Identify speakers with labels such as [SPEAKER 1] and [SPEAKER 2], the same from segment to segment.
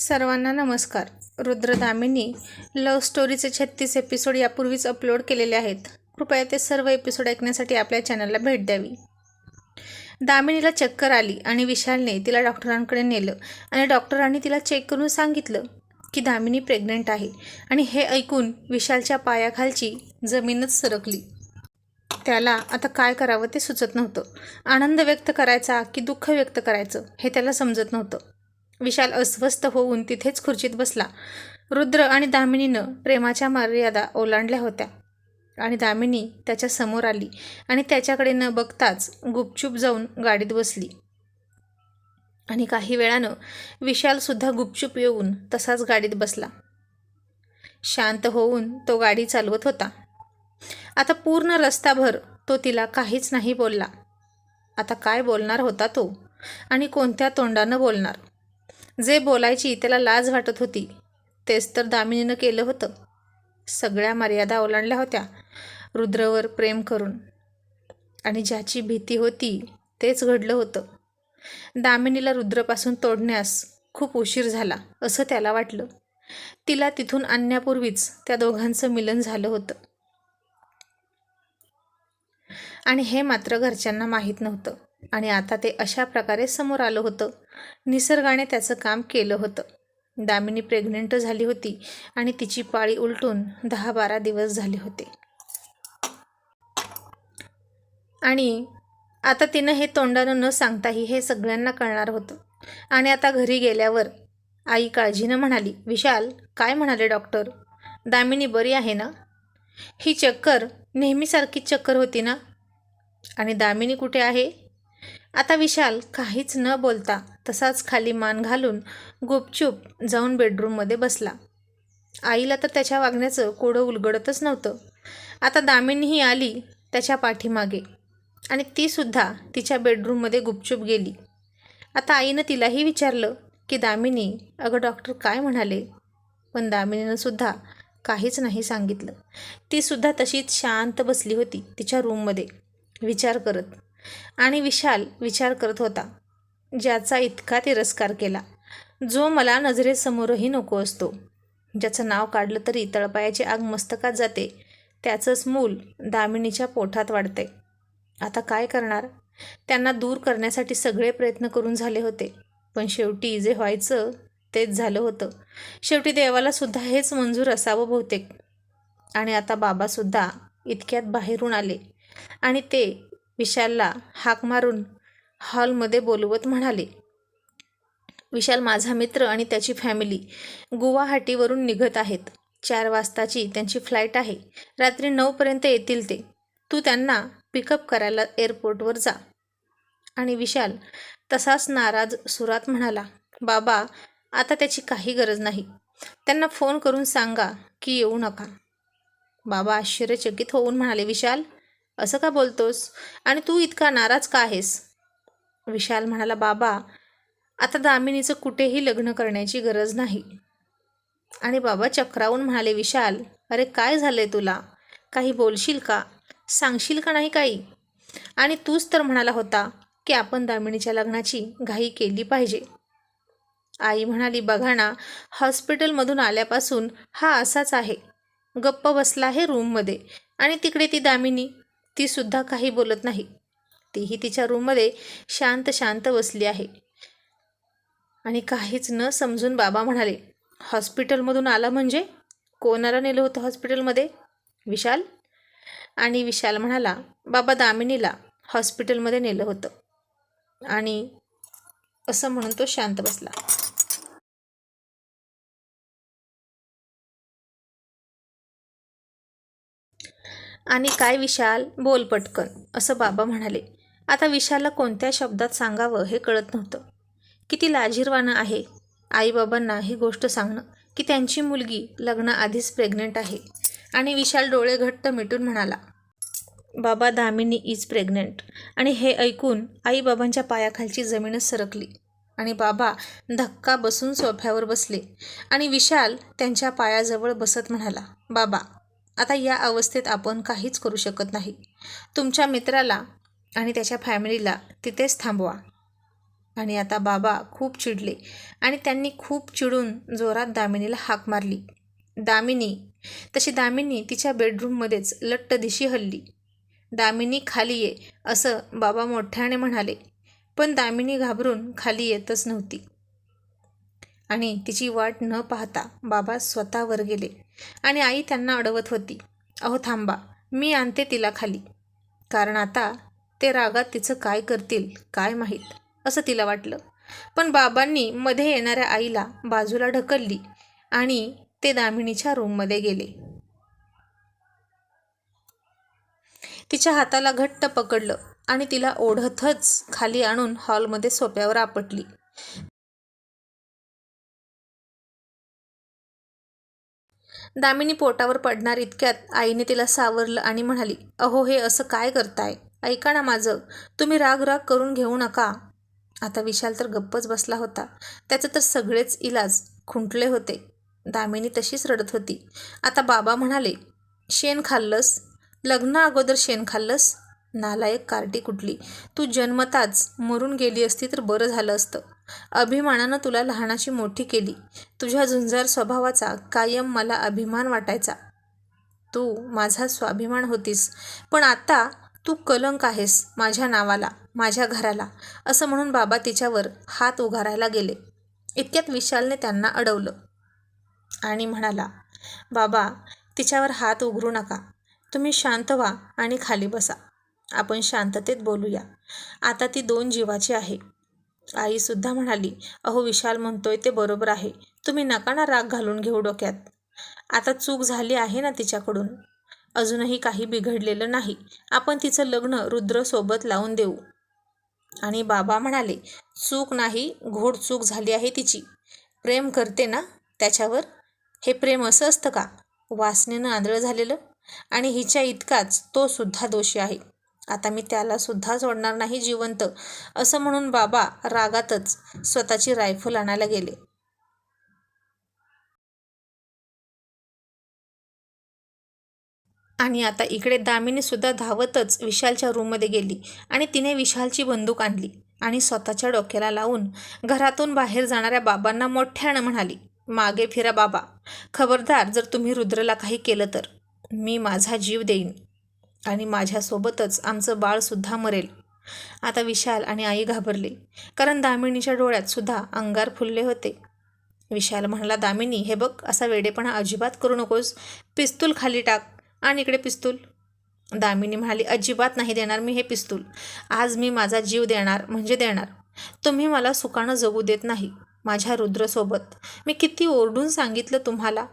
[SPEAKER 1] सर्वांना नमस्कार. रुद्र दामिनी लव्ह स्टोरीचे छत्तीस एपिसोड यापूर्वीच अपलोड केलेले आहेत. कृपया ते सर्व एपिसोड ऐकण्यासाठी आपल्या चॅनलला भेट द्यावी. दामिनीला चक्कर आली आणि विशालने तिला डॉक्टरांकडे नेलं आणि डॉक्टरांनी तिला चेक करून सांगितलं की दामिनी प्रेग्नंट आहे आणि हे ऐकून विशालच्या पायाखालची जमीनच सरकली. त्याला आता काय करावं ते सुचत नव्हतं. आनंद व्यक्त करायचा की दुःख व्यक्त करायचं हे त्याला समजत नव्हतं. विशाल अस्वस्थ होऊन तिथेच खुर्चीत बसला. रुद्र आणि दामिनीनं प्रेमाच्या मर्यादा ओलांडल्या होत्या. आणि दामिनी त्याच्यासमोर आली आणि त्याच्याकडे न बघताच गुपचूप जाऊन गाडीत बसली. आणि काही वेळानं विशालसुद्धा गुपचूप येऊन तसाच गाडीत बसला. शांत होऊन तो गाडी चालवत होता. आता पूर्ण रस्ताभर तो तिला काहीच नाही बोलला. आता काय बोलणार होता तो? आणि कोणत्या तोंडानं बोलणार? जे बोलायची त्याला लाज वाटत होती तेच तर दामिनीनं केलं होतं. सगळ्या मर्यादा ओलांडल्या होत्या रुद्रवर प्रेम करून. आणि ज्याची भीती होती तेच घडलं होतं. दामिनीला रुद्रपासून तोडण्यास खूप उशीर झाला असं त्याला वाटलं. तिला तिथून आणण्यापूर्वीच त्या दोघांचं मिलन झालं होतं. आणि हे मात्र घरच्यांना माहीत नव्हतं. आणि आता ते अशा प्रकारे समोर आलं होतं. निसर्गाने त्याचं काम केलं होतं. दामिनी प्रेग्नेंट झाली होती आणि तिची पाळी उलटून दहा बारा दिवस झाले होते. आणि आता तिनं हे तोंडानं न सांगताही हे सगळ्यांना कळणार होतं. आणि आता घरी गेल्यावर आई काळजीनं म्हणाली विशाल काय म्हणाले डॉक्टर? दामिनी बरी आहे ना? ही चक्कर नेहमीसारखीच चक्कर होती ना? आणि दामिनी कुठे आहे? आता विशाल काहीच न बोलता तसाच खाली मान घालून गुपचूप जाऊन बेडरूममध्ये बसला. आईला तर त्याच्या वागण्याचं कोडं उलगडतच नव्हतं. आता दामिनीही आली त्याच्या पाठीमागे आणि तीसुद्धा तिच्या बेडरूममध्ये गुपचूप गेली. आता आईनं तिलाही विचारलं की दामिनी अगं डॉक्टर काय म्हणाले? पण दामिनीनं सुद्धा काहीच नाही सांगितलं. तीसुद्धा तशीच शांत बसली होती तिच्या रूममध्ये. विचार करत आणि विशाल विचार करत होता ज्याचा इतका तिरस्कार केला जो मला नजरेसमोरही नको असतो. ज्याचं नाव काढलं तरी तळपायाची आग मस्तकात जाते त्याचंच मूल दामिनीच्या पोठात वाढते. आता काय करणार? त्यांना दूर करण्यासाठी सगळे प्रयत्न करून झाले होते पण शेवटी जे व्हायचं तेच झालं होतं. शेवटी देवालासुद्धा हेच मंजूर असावं बहुतेक. आणि आता बाबासुद्धा इतक्यात बाहेरून आले. आणि ते विशालला हाक मारून हॉलमध्ये बोलवत म्हणाले विशाल माझा मित्र आणि त्याची फॅमिली गुवाहाटीवरून निघत आहेत. चार वाजताची त्यांची फ्लाईट आहे. रात्री नऊपर्यंत येतील ते. तू त्यांना पिकअप करायला एअरपोर्टवर जा. आणि विशाल तसाच नाराज सुरात म्हणाला बाबा आता त्याची काही गरज नाही. त्यांना फोन करून सांगा की येऊ नका. बाबा आश्चर्यचकित होऊन म्हणाले विशाल असं का बोलतोस? आणि तू इतका नाराज का आहेस? विशाल म्हणाला बाबा आता दामिनीचं कुठेही लग्न करण्याची गरज नाही. आणि बाबा चक्रावून म्हणाले विशाल अरे काय झालंय तुला? काही बोलशील का? सांगशील का नाही काही? आणि तूच तर म्हणाला होता की आपण दामिनीच्या लग्नाची घाई केली पाहिजे. आई म्हणाली बघा ना हॉस्पिटलमधून आल्यापासून हा असाच आहे. गप्प बसला आहे रूममध्ये आणि तिकडे ती दामिनी तीसुद्धा काही बोलत नाही. तीही तिच्या रूममध्ये शांत शांत बसली आहे. आणि काहीच न समजून बाबा म्हणाले हॉस्पिटलमधून आला म्हणजे? कोणाला नेलं होतं हॉस्पिटलमध्ये? विशाल? आणि विशाल म्हणाला बाबा दामिनीला हॉस्पिटलमध्ये नेलं होतं. आणि असं म्हणून तो शांत बसला. आणि काय विशाल? बोल पटकन असं बाबा म्हणाले. आता विशालला कोणत्या शब्दात सांगावं हे कळत नव्हतं. किती लाजीरवाणं आहे. आईबाबांना ही गोष्ट सांगणं. की त्यांची मुलगी लग्नाआधीच प्रेग्नेंट आहे. आणि विशाल डोळे घट्ट मिटून म्हणाला बाबा दामिनी इज प्रेग्नेंट आणि हे ऐकून आईबाबांच्या पायाखालची जमीनच सरकली. आणि बाबा धक्का बसून सोफ्यावर बसले. आणि विशाल त्यांच्या पायाजवळ बसत म्हणाला बाबा आता या अवस्थेत आपण काहीच करू शकत नाही. तुमच्या मित्राला आणि त्याच्या फॅमिलीला तिथेच थांबवा. आणि आता बाबा खूप चिडले आणि त्यांनी खूप चिडून जोरात दामिनीला हाक मारली. दामिनी तशी दामिनी तिच्या बेडरूममध्येच लट्ट दिशी हल्ली. दामिनी खाली ये असं बाबा मोठ्याने म्हणाले. पण दामिनी घाबरून खाली येतच नव्हती. आणि तिची वाट न पाहता बाबा स्वतःवर गेले. आणि आई त्यांना अडवत होती. अहो थांबा मी आणते तिला खाली. कारण आता ते रागात तिचं काय करतील काय माहीत असं तिला वाटलं. पण बाबांनी मध्ये येणाऱ्या आईला बाजूला ढकलली आणि ते दामिनीच्या रूममध्ये गेले. तिच्या हाताला घट्ट पकडलं आणि तिला ओढतच खाली आणून हॉलमध्ये सोप्यावर आपटली. दामिनी पोटावर पडणार इतक्यात आईने तिला सावरलं आणि म्हणाली अहो हे असं काय करताय? ऐका ना माझं. तुम्ही राग राग करून घेऊ नका. आता विशाल तर गप्पच बसला होता. त्याचं तर सगळेच इलाज खुंटले होते. दामिनी तशीच रडत होती. आता बाबा म्हणाले शेण खाल्लंस? लग्न अगोदर शेण खाल्लंस? नालायक कार्टी कुठली? तू जन्मताच मरून गेली असती तर बरं झालं असतं. अभिमानानं तुला लहानाची मोठी केली. तुझ्या झुंजार स्वभावाचा कायम मला अभिमान वाटायचा. तू माझा स्वाभिमान होतीस. पण आता तू कलंक आहेस माझ्या नावाला माझ्या घराला असं म्हणून बाबा तिच्यावर हात उगारायला गेले. इतक्यात विशालने त्यांना अडवलं आणि म्हणाला बाबा तिच्यावर हात उघडू नका. तुम्ही शांत व्हा आणि खाली बसा. आपण शांततेत बोलूया. आता ती दोन जीवाची आहे. आईसुद्धा म्हणाली अहो विशाल म्हणतोय ते बरोबर आहे. तुम्ही नका ना राग घालून घेऊ डोक्यात. आता चूक झाली आहे ना तिच्याकडून. अजूनही काही बिघडलेलं नाही. आपण तिचं लग्न रुद्रसोबत लावून देऊ. आणि बाबा म्हणाले चूक नाही घोड चूक झाली आहे तिची. प्रेम करते ना त्याच्यावर? हे प्रेम असं असतं का? वासनेनं आंधळं झालेलं? आणि हिच्या इतकाच तो सुद्धा दोषी आहे. आता मी त्याला सुद्धा सोडणार नाही जिवंत असं म्हणून बाबा रागातच स्वतःची रायफल आणायला गेले. आणि आता इकडे दामिनी सुद्धा धावतच विशालच्या रूममध्ये गेली आणि तिने विशालची बंदूक आणली आणि स्वतःच्या डोक्याला लावून घरातून बाहेर जाणाऱ्या बाबांना मोठ्यानं म्हणाली मागे फिरा बाबा. खबरदार जर तुम्ही रुद्रला काही केलं तर. मी माझा जीव देईन. आणि माझ्यासोबतच आमचं बाळसुद्धा मरेल. आता विशाल आणि आई घाबरले. कारण दामिनीच्या डोळ्यात सुद्धा अंगार फुलले होते. विशाल म्हणाला दामिनी हे बघ असा वेडेपणा अजिबात करू नकोस. पिस्तूल खाली टाक आणि इकडे पिस्तूल. दामिनी म्हणाली अजिबात नाही देणार मी हे पिस्तूल. आज मी माझा जीव देणार म्हणजे देणार. तुम्ही मला सुकाणं जगू देत नाही माझ्या रुद्रसोबत. मी किती ओरडून सांगितलं तुम्हाला.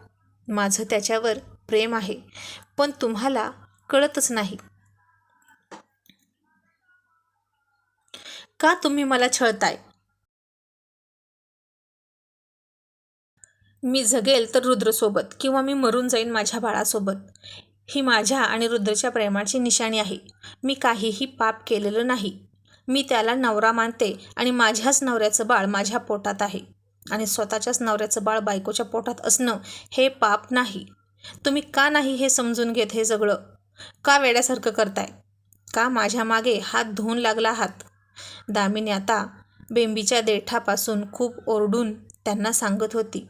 [SPEAKER 1] माझं त्याच्यावर प्रेम आहे. पण तुम्हाला कळतच नाही. का तुम्ही मला छळताय? मी जगेल तर रुद्रसोबत किंवा मी मरून जाईन माझ्या बाळासोबत. ही माझ्या आणि रुद्रच्या प्रेमाची निशाणी आहे. मी काहीही पाप केलेलं नाही. मी त्याला नवरा मानते आणि माझ्याच नवऱ्याचं बाळ माझ्या पोटात आहे. आणि स्वतःच्याच नवऱ्याचं बाळ बायकोच्या पोटात असणं हे पाप नाही. तुम्ही का नाही हे समजून घेत हे सगळं? का वेड्यासारखं करताय? का माझ्या मागे हात धुवून लागला आहात? दामिनी आता बेंबीच्या देठापासून खूप ओरडून त्यांना सांगत होती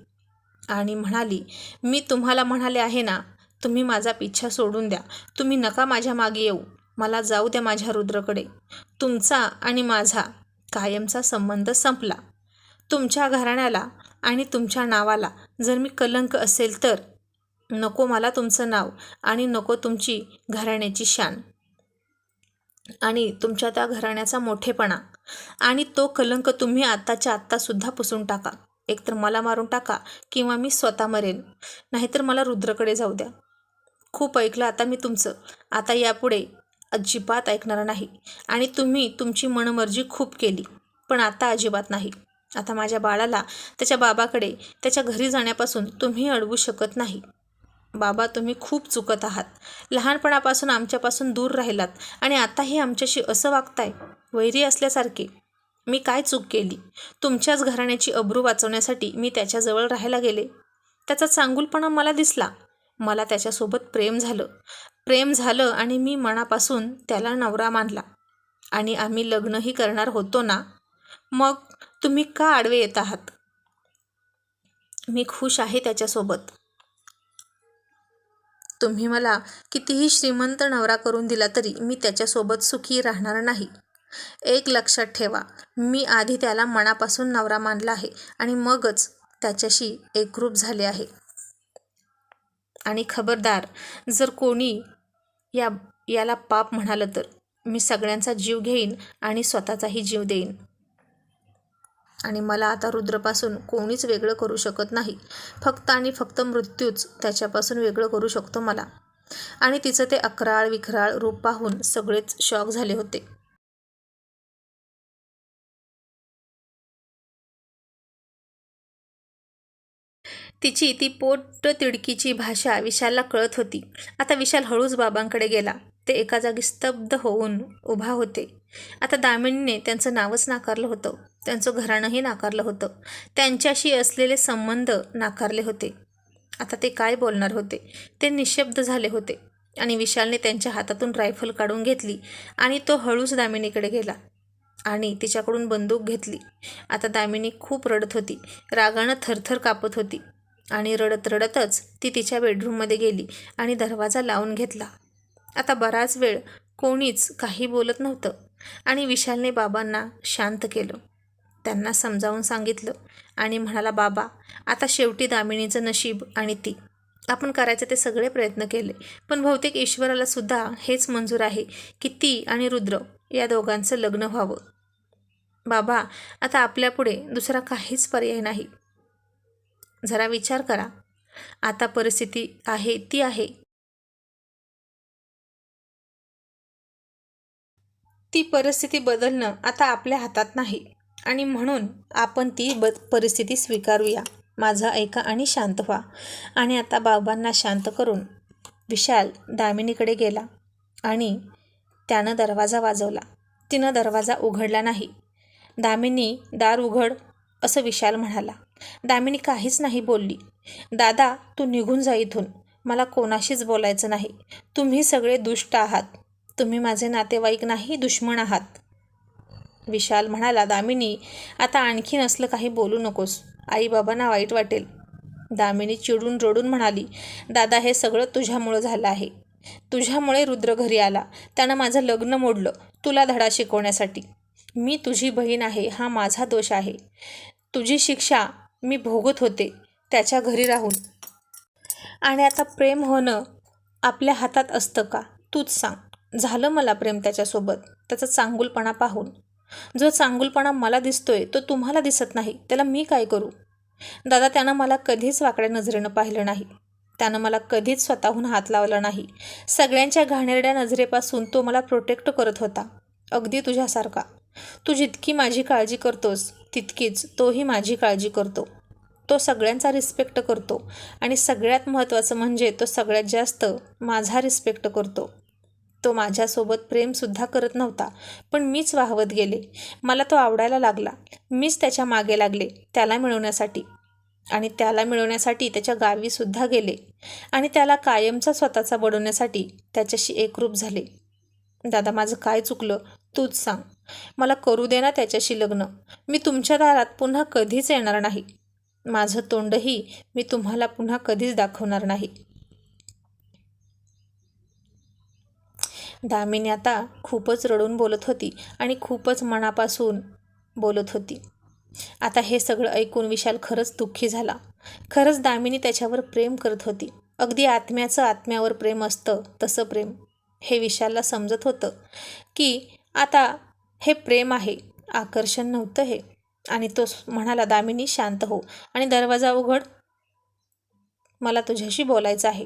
[SPEAKER 1] आणि म्हणाली मी तुम्हाला म्हणाले आहे ना तुम्ही माझा पिच्छा सोडून द्या. तुम्ही नका माझ्या मागे येऊ. मला जाऊ द्या माझ्या रुद्रकडे. तुमचा आणि माझा कायमचा संबंध संपला. तुमच्या घराण्याला आणि तुमच्या नावाला जर मी कलंक असेल तर नको मला तुमचं नाव आणि नको तुमची घराण्याची शान. आणि तुमच्या त्या घराण्याचा मोठेपणा. आणि तो कलंक तुम्ही आत्ताच्या आत्तासुद्धा पुसून टाका. एकतर मला मारून टाका किंवा मी स्वतः मरेन. नाहीतर मला रुद्रकडे जाऊ द्या. खूप ऐकलं आता मी तुमचं. आता यापुढे अजिबात ऐकणार नाही. आणि तुम्ही तुमची मनमर्जी खूप केली. पण आता अजिबात नाही. आता माझ्या बाळाला त्याच्या बाबाकडे त्याच्या घरी जाण्यापासून तुम्ही अडवू शकत नाही. बाबा तुम्ही खूप चुकत आहात. लहानपणापासून आमच्यापासून दूर राहिलात आणि आताही आमच्याशी असं वागताय वैरी असल्यासारखे. मी काय चूक केली? तुमच्याच घराण्याची अब्रू वाचवण्यासाठी मी त्याच्याजवळ राहायला गेले? त्याचा चांगुलपणा मला दिसला. मला त्याच्यासोबत प्रेम झालं. प्रेम झालं आणि मी मनापासून त्याला नवरा मानला. आणि आम्ही लग्नही करणार होतो ना? मग तुम्ही का आडवे येत आहात? मी खुश आहे त्याच्यासोबत. तुम्ही मला कितीही श्रीमंत नवरा करून दिला तरी मी त्याच्यासोबत सुखी राहणार नाही. एक लक्षात ठेवा मी आधी त्याला मनापासून नवरा मानला आहे आणि मगच त्याच्याशी एकरूप झाले आहे. आणि खबरदार जर कोणी या याला पाप म्हणालं तर मी सगळ्यांचा जीव घेईन आणि स्वतःचाही जीव देईन. आणि मला आता रुद्रपासून कोणीच वेगळं करू शकत नाही. फक्त आणि फक्त मृत्यूच त्याच्यापासून वेगळं करू शकतो मला. आणि तिचं ते अकराळ विखराळ रूप पाहून सगळेच शॉक झाले होते. तिची ती पोट तिडकीची भाषा विशालला कळत होती. आता विशाल हळूच बाबांकडे गेला. ते एका जागी स्तब्ध होऊन उभा होते. आता दामिनीने त्यांचं नावच नाकारलं होतं. त्यांचं घराणंही नाकारलं होतं. त्यांच्याशी असलेले संबंध नाकारले होते. आता ते काय बोलणार होते? ते निशब्द झाले होते. आणि विशालने त्यांच्या हातातून रायफल काढून घेतली आणि तो हळूच दामिनीकडे गेला. आणि तिच्याकडून बंदूक घेतली. आता दामिनी खूप रडत होती. रागानं थरथर कापत होती. आणि रडत रडतच ती तिच्या बेडरूममध्ये गेली आणि दरवाजा लावून घेतला. आता बराच वेळ कोणीच काही बोलत नव्हतं आणि विशालने बाबांना शांत केलं. त्यांना समजावून सांगितलं आणि म्हणाला बाबा आता शेवटी दामिनीचं नशीब आणि ती. आपण करायचे ते सगळे प्रयत्न केले पण बहुतेक ईश्वराला सुद्धा हेच मंजूर आहे की ती आणि रुद्र या दोघांचं लग्न व्हावं. बाबा आता आपल्यापुढे दुसरा काहीच पर्याय नाही. जरा विचार करा. आता परिस्थिती आहे ती आहे. ती परिस्थिती बदलणं आता आपल्या हातात नाही. आणि म्हणून आपण ती ब परिस्थिती स्वीकारूया. माझं ऐका आणि शांत व्हा. आणि आता बाबांना शांत करून विशाल दामिनीकडे गेला आणि त्यानं दरवाजा वाजवला. तिनं दरवाजा उघडला नाही. दामिनी दार उघड असं विशाल म्हणाला. दामिनी काहीच नाही बोलली. दादा तू निघून जा इथून. मला कोणाशीच बोलायचं नाही. तुम्ही सगळे दुष्ट आहात. तुम्ही माझे नातेवाईक नाही दुश्मन आहात. विशाल म्हणाला दामिनी आता आणखीन असलं काही बोलू नकोस. आईबाबांना वाईट वाटेल. दामिनी चिडून रोडून म्हणाली दादा हे सगळं तुझ्यामुळं झालं आहे. तुझ्यामुळे रुद्र घरी आला. त्यानं माझं लग्न मोडलं तुला धडा शिकवण्यासाठी. मी तुझी बहीण आहे हा माझा दोष आहे. तुझी शिक्षा मी भोगत होते त्याच्या घरी राहून. आणि आता प्रेम होणं आपल्या हातात असतं का? तूच सांग. झालं मला प्रेम त्याच्यासोबत. त्याचा चांगुलपणा पाहून. जो चांगुलपणा मला दिसतोय तो तुम्हाला दिसत नाही. त्याला मी काय करू? दादा त्यानं मला कधीच वाकड्या नजरेनं पाहिलं नाही. त्यानं मला कधीच स्वतःहून हात लावला नाही. सगळ्यांच्या घाणेरड्या नजरेपासून तो मला प्रोटेक्ट करत होता. अगदी तुझ्यासारखा. तू जितकी माझी काळजी करतोस तितकीच तोही माझी काळजी करतो. तो सगळ्यांचा रिस्पेक्ट करतो. आणि सगळ्यात महत्त्वाचं म्हणजे तो सगळ्यात जास्त माझा रिस्पेक्ट करतो. तो माझ्यासोबत प्रेमसुद्धा करत नव्हता पण मीच वाहवत गेले. मला तो आवडायला लागला. मीच त्याच्यामागे लागले त्याला मिळवण्यासाठी. आणि त्याला मिळवण्यासाठी त्याच्या गावीसुद्धा गेले. आणि त्याला कायमचा स्वतःचा बडवण्यासाठी त्याच्याशी एकरूप झाले. दादा माझं काय चुकलं? तूच सांग. मला करू दे ना त्याच्याशी लग्न. मी तुमच्या दारात पुन्हा कधीच येणार नाही. माझं तोंडही मी तुम्हाला पुन्हा कधीच दाखवणार नाही. दामिनी आता खूपच रडून बोलत होती आणि खूपच मनापासून बोलत होती. आता हे सगळं ऐकून विशाल खरंच दुःखी झाला. खरंच दामिनी त्याच्यावर प्रेम करत होती. अगदी आत्म्याचं आत्म्यावर प्रेम असतं तसं प्रेम. हे विशालला समजत होतं की आता हे प्रेम आहे आकर्षण नव्हतं हे. आणि तो म्हणाला दामिनी शांत हो. आणि दरवाजा उघड. मला तुझ्याशी बोलायचं आहे.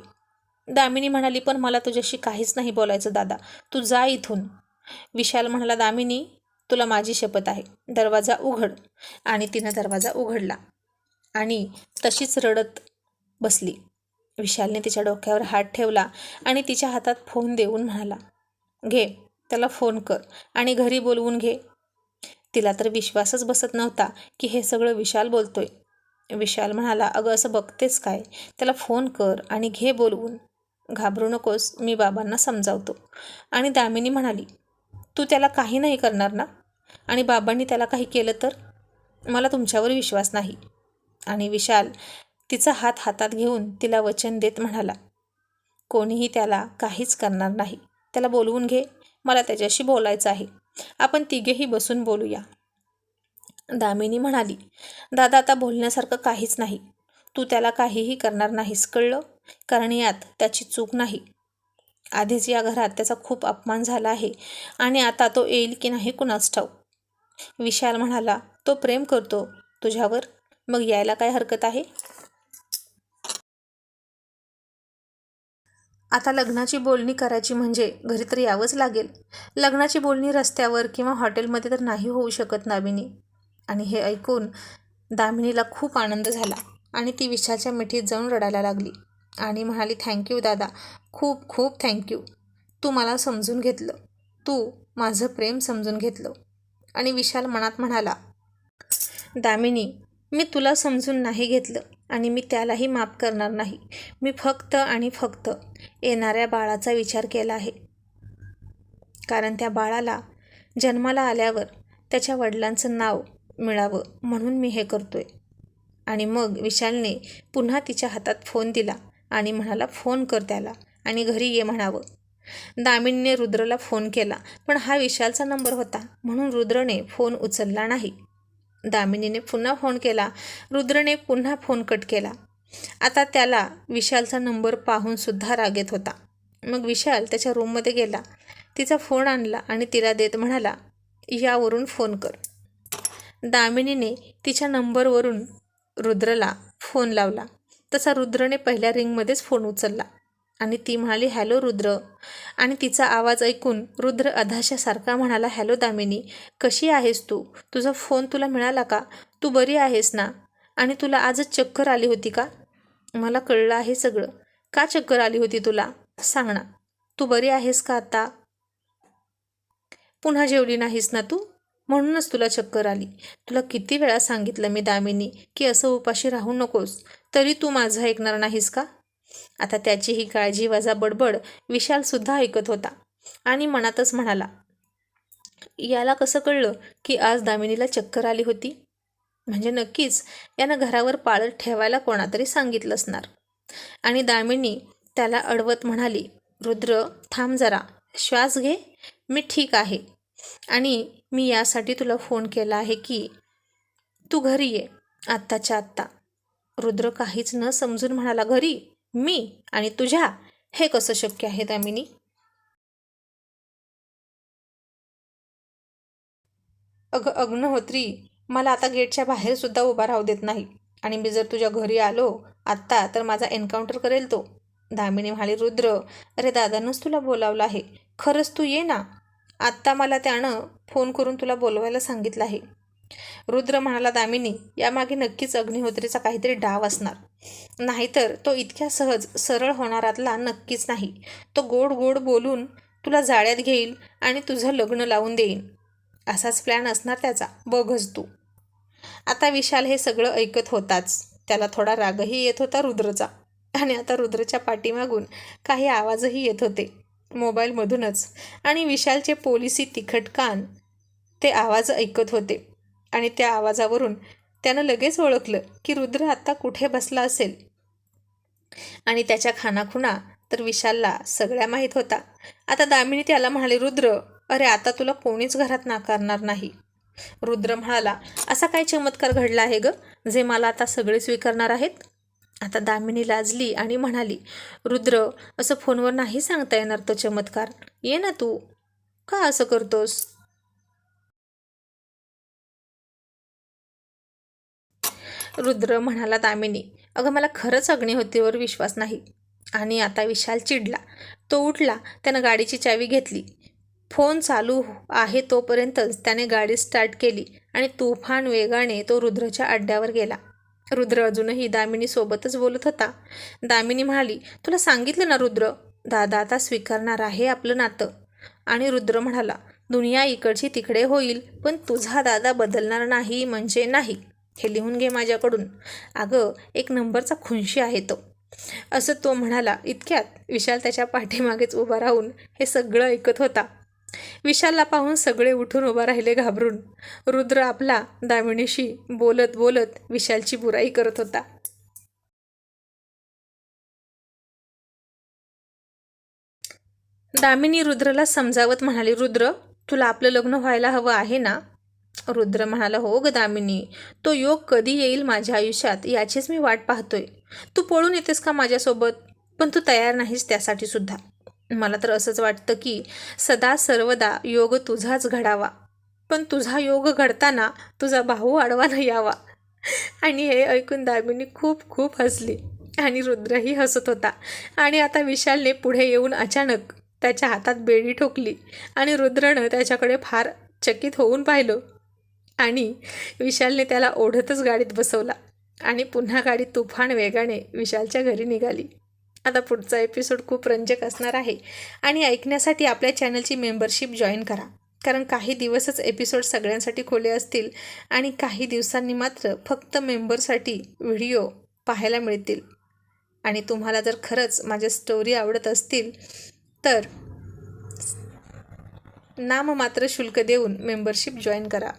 [SPEAKER 1] दामिनी म्हणाली पण मला तुझ्याशी काहीच नाही बोलायचं दादा. तू जा इथून. विशाल म्हणाला दामिनी तुला माझी शपथ आहे. दरवाजा उघड. आणि तिनं दरवाजा उघडला आणि तशीच रडत बसली. विशालने तिच्या डोक्यावर हात ठेवला आणि तिच्या हातात फोन देऊन म्हणाला घे त्याला फोन कर आणि घरी बोलवून घे. तिला तर विश्वासच बसत नव्हता की हे सगळं विशाल बोलतोय. विशाल म्हणाला अगं असं बघतेस काय? त्याला फोन कर आणि घे बोलवून. घाबरू नकोस मी बाबांना समजावतो. आणि दामिनी म्हणाली तू त्याला काही नाही करणार ना? आणि बाबांनी त्याला काही केलं तर? मला तुमच्यावर विश्वास नाही. आणि विशाल तिचा हात हातात घेऊन तिला वचन देत म्हणाला कोणीही त्याला काहीच करणार नाही. त्याला बोलवून घे. मला त्याच्याशी बोलायचं आहे. आपण तिघेही बसून बोलूया. दामिनी म्हणाली दादा आता बोलण्यासारखं काहीच नाही. तू त्याला काहीही करणार नाहीस कळलं? कारण यात त्याची चूक नाही. आधीच या घरात त्याचा खूप अपमान झाला आहे आणि आता तो येईल की नाही कुणाच ठाऊ विशाल म्हणाला तो प्रेम करतो. तुझ्यावर? मग यायला काय हरकत आहे? आता लग्नाची बोलणी करायची म्हणजे घरी तर यावंच लागेल. लग्नाची बोलणी रस्त्यावर किंवा हॉटेलमध्ये तर नाही होऊ शकत नामिनी आणि हे ऐकून दामिनीला खूप आनंद झाला आणि ती विशालच्या मिठीत जाऊन रडायला लागली. आणि म्हणाली थँक्यू दादा. खूप खूप थँक्यू तू मला समजून घेतलं. तू माझं प्रेम समजून घेतलं. आणि विशाल मनात म्हणाला दामिनी मी तुला समजून नाही घेतलं आणि मी त्यालाही माफ करणार नाही. मी फक्त आणि फक्त येणाऱ्या बाळाचा विचार केला आहे. कारण त्या बाळाला जन्माला आल्यावर त्याच्या वडिलांचं नाव मिळावं म्हणून मी हे करतोय. आणि मग विशालने पुन्हा तिच्या हातात फोन दिला. आणि म्हणाला फोन कर त्याला. आणि घरी ये म्हणावं. दामिनीने रुद्रला फोन केला पण हा विशालचा नंबर होता म्हणून रुद्रने फोन उचलला नाही. दामिनीने पुन्हा फोन केला रुद्रने पुन्हा फोन कट केला. आता त्याला विशालचा नंबर पाहूनसुद्धा राग येत होता. मग विशाल त्याच्या रूममध्ये गेला. तिचा फोन आणला आणि तिला देत म्हणाला यावरून फोन कर. दामिनीने तिच्या नंबरवरून रुद्रला फोन लावला. तसा रुद्रने पहिल्या रिंगमध्येच फोन उचलला आणि ती म्हणाली हॅलो रुद्र. आणि तिचा आवाज ऐकून रुद्र अधाशासारखा म्हणाला हॅलो दामिनी कशी आहेस तू? तुझा फोन तुला मिळाला का? तू बरी आहेस ना? आणि तुला आजच चक्कर आली होती का? मला कळलं आहे सगळं. का चक्कर आली होती तुला? सांग ना. तू बरी आहेस का आता? पुन्हा जेवली नाहीस ना तू? म्हणूनच तुला चक्कर आली. तुला किती वेळा सांगितलं मी दामिनी की असं उपाशी राहू नकोस. तरी तू माझं ऐकणार नाहीस का? आता त्याची ही काळजी वजा बडबड विशालसुद्धा ऐकत होता आणि मनातच म्हणाला याला कसं कळलं की आज दामिनीला चक्कर आली होती? म्हणजे नक्कीच यानं घरावर पाळत ठेवायला कोणातरी सांगितलं असणार. आणि दामिनी त्याला अडवत म्हणाली रुद्र थांब जरा श्वास घे मी ठीक आहे. आणि मी यासाठी तुला फोन केला आहे की तू घरी ये आत्ताच्या आत्ता. रुद्र काहीच न समजून म्हणाला घरी मी आणि तुझ्या हे कसं शक्य आहे दामिनी? अग अग्नहोत्री मला आता गेटच्या बाहेर सुद्धा उभा राहू देत नाही आणि मी जर तुझ्या घरी आलो आत्ता तर माझा एन्काउंटर करेल तो. दामिनी म्हणाली रुद्र अरे दादानंच तुला बोलावलं आहे. खरंच तू ये ना. आत्ता मला त्यानं फोन करून तुला बोलवायला सांगितलं आहे. रुद्र म्हणाला दामिनी यामागे नक्कीच अग्निहोत्रीचा काहीतरी डाव असणार. नाहीतर तो इतक्या सहज सरळ होणारातला नक्कीच नाही. तो गोड गोड बोलून तुला जाळ्यात घेईल आणि तुझं लग्न लावून देईन. असाच प्लॅन असणार त्याचा. बघच तू. आता विशाल हे सगळं ऐकत होताच. त्याला थोडा रागही येत होता रुद्रचा. आणि आता रुद्रच्या पाठीमागून काही आवाजही येत होते. मोबाईलमधूनच. आणि विशालचे पोलिसी तिखट कान ते आवाज ऐकत होते. आणि त्या आवाजावरून त्यानं लगेच ओळखलं की रुद्र आत्ता कुठे बसला असेल. आणि त्याच्या खानाखुणा तर विशालला सगळ्या माहीत होता. आता दामिनी त्याला म्हणाले रुद्र अरे आता तुला कोणीच घरात नाकारणार नाही. रुद्र म्हणाला असा काय चमत्कार घडला आहे ग जे मला आता सगळे स्वीकारणार आहेत? आता दामिनी लाजली आणि म्हणाली रुद्र असं फोनवर नाही सांगता येणार तो चमत्कार. ये ना तू. का असं करतोस? रुद्र म्हणाला दामिनी अगं मला खरंच अग्निहोतीवर विश्वास नाही. आणि आता विशाल चिडला. तो उठला त्यानं गाडीची चावी घेतली. फोन चालू आहे तोपर्यंतच त्याने गाडी स्टार्ट केली आणि तुफान वेगाने तो रुद्रच्या अड्ड्यावर गेला. रुद्र अजूनही दामिनीसोबतच बोलत होता. दामिनी म्हणाली तुला सांगितलं ना रुद्र दादा आता स्वीकारणार आहे आपलं नातं. आणि रुद्र म्हणाला दुनिया इकडची तिकडे होईल पण तुझा दादा बदलणार नाही म्हणजे नाही. हे लिहून घे माझ्याकडून. अगं एक नंबरचा खुंशी आहे तो. असं तो म्हणाला. इतक्यात विशाल त्याच्या पाठीमागेच उभा राहून हे सगळं ऐकत होता. विशालला पाहून सगळे उठून उभा राहिले घाबरून. रुद्र आपला दामिनीशी बोलत बोलत विशालची बुराई करत होता. दामिनी रुद्रला समजावत म्हणाली रुद्र तुला आपलं लग्न व्हायला हवं आहे ना? रुद्र म्हणाला हो ग दामिनी तो योग कधी येईल माझ्या आयुष्यात याचीच मी वाट पाहतोय. तू पळून येतेस का माझ्यासोबत? पण तू तयार नाहीस त्यासाठी सुद्धा. मला तर असंच वाटतं की सदा सर्वदा योग तुझाच घडावा. पण तुझा योग घडताना तुझा भाऊ आडवा नाही यावा. आणि हे ऐकून दामिनी खूप खूप हसली. आणि रुद्रही हसत होता. आणि आता विशालने पुढे येऊन अचानक त्याच्या हातात बेडी ठोकली. आणि रुद्रनं त्याच्याकडे फार चकित होऊन पाहिलं. आणि विशालने त्याला ओढतच गाडीत बसवला आणि पुन्हा गाडी तुफान वेगाने विशालच्या घरी निघाली. आता पुढचा एपिसोड खूप रंजक असणार आहे आणि ऐकण्यासाठी आपल्या चॅनलची मेंबरशिप जॉईन करा. कारण काही दिवसच एपिसोड सगळ्यांसाठी खुले असतील आणि काही दिवसांनी मात्र फक्त मेंबरसाठी व्हिडिओ पाहायला मिळतील. आणि तुम्हाला जर खरंच माझ्या स्टोरी आवडत असतील तर नाममात्र शुल्क देऊन मेंबरशिप जॉईन करा.